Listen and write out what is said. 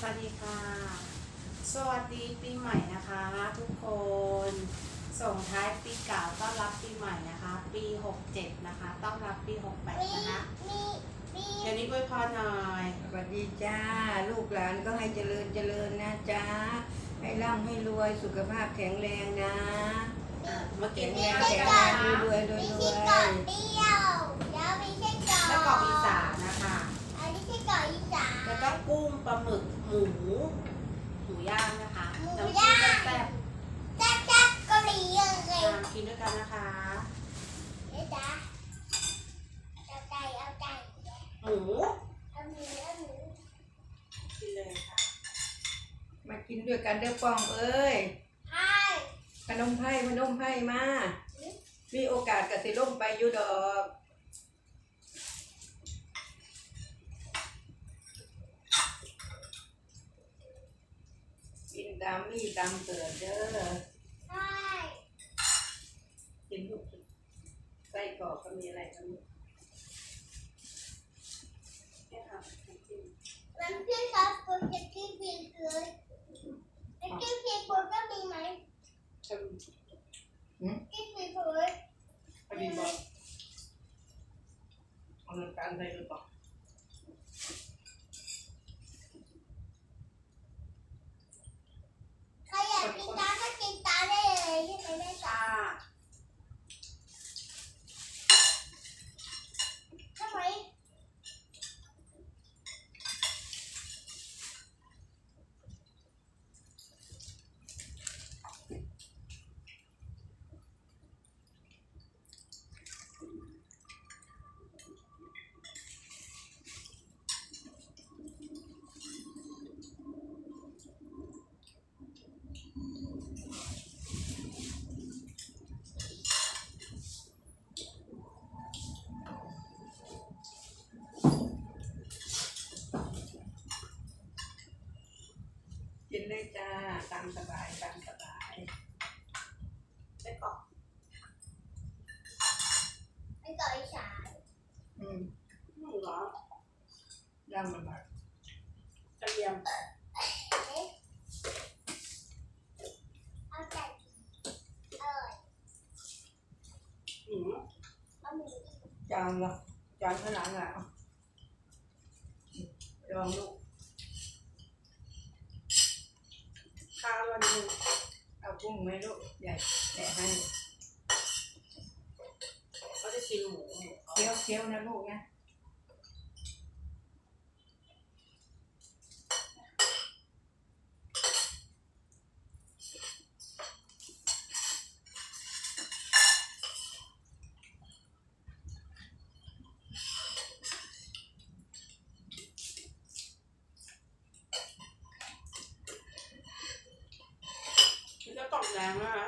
ดีค่ะ สวัสดีปีใหม่นะคะ ทุกคน ส่งท้ายปีเก่าต้อนรับปีใหม่นะคะ ปี 67 นะคะ ต้อนรับปี 68 นะคะมีมีเดี๋ยวนี้อวยพรหน่อย สวัสดีจ้า ลูกหลานก็ให้เจริญเจริญนะจ้า ให้ร่ำให้รวยสุขภาพแข็งแรงนะอะเมื่อกี้แข็งเนี่แรยงนะแข็งแรงคะรวยรวยรวยมีรที่วเกาะย ปลาหมึกหมูหมูย่างนะคะหมูน้ำจิ้ย่ามงแซ่บแซ่บแซ่บเกาหลีเลยๆอะกินด้วยกันนะคะ เดี๋ยวจ้าเอาไก่เอาไก่หมูเอาหมูเอาหมูกินเลยค่ะมากินด้วยกันเด้อป้องเอ้ยใช่ขนมไผ่ขนมไผ่มา มีโอกาสกับสิลงไปอยู่ดอก ตามมีตามเกิดเด้อใช่กินลูกไส้กรอกก็มีอะไรก็มีเนี่ยค่ะน้ำจิ้มมันเพื่อนซอสโปรเจกต์ที่บินเลยแล้วที่ซีฟู้ดก็มีไหมเอิ่มที่ซีฟู้ดพอดีบอกเอาน้ำตาลใส่หรือเปล่า ใครอยากกินตาก็กินตาได้เลยใช่ไหมแม่จ๋า จ้า ทำไม กิน เลยจ้าตามสบายตามสบายไส้กรอกไปเกาะอีสานอืมหมูเหรอย่างมันแบบกระเทียมเอ๊ะเอาไก่อร่อยหมูเอาหมูอีกจานละจานขนาดไหนเอาลองลูก ข้าวันนึงเอากุ้งไหมลูกใหญ่แดะให้เขาจะชิมหมูเขาเคี้ยวเคี้ยวนะลูกนะ มัน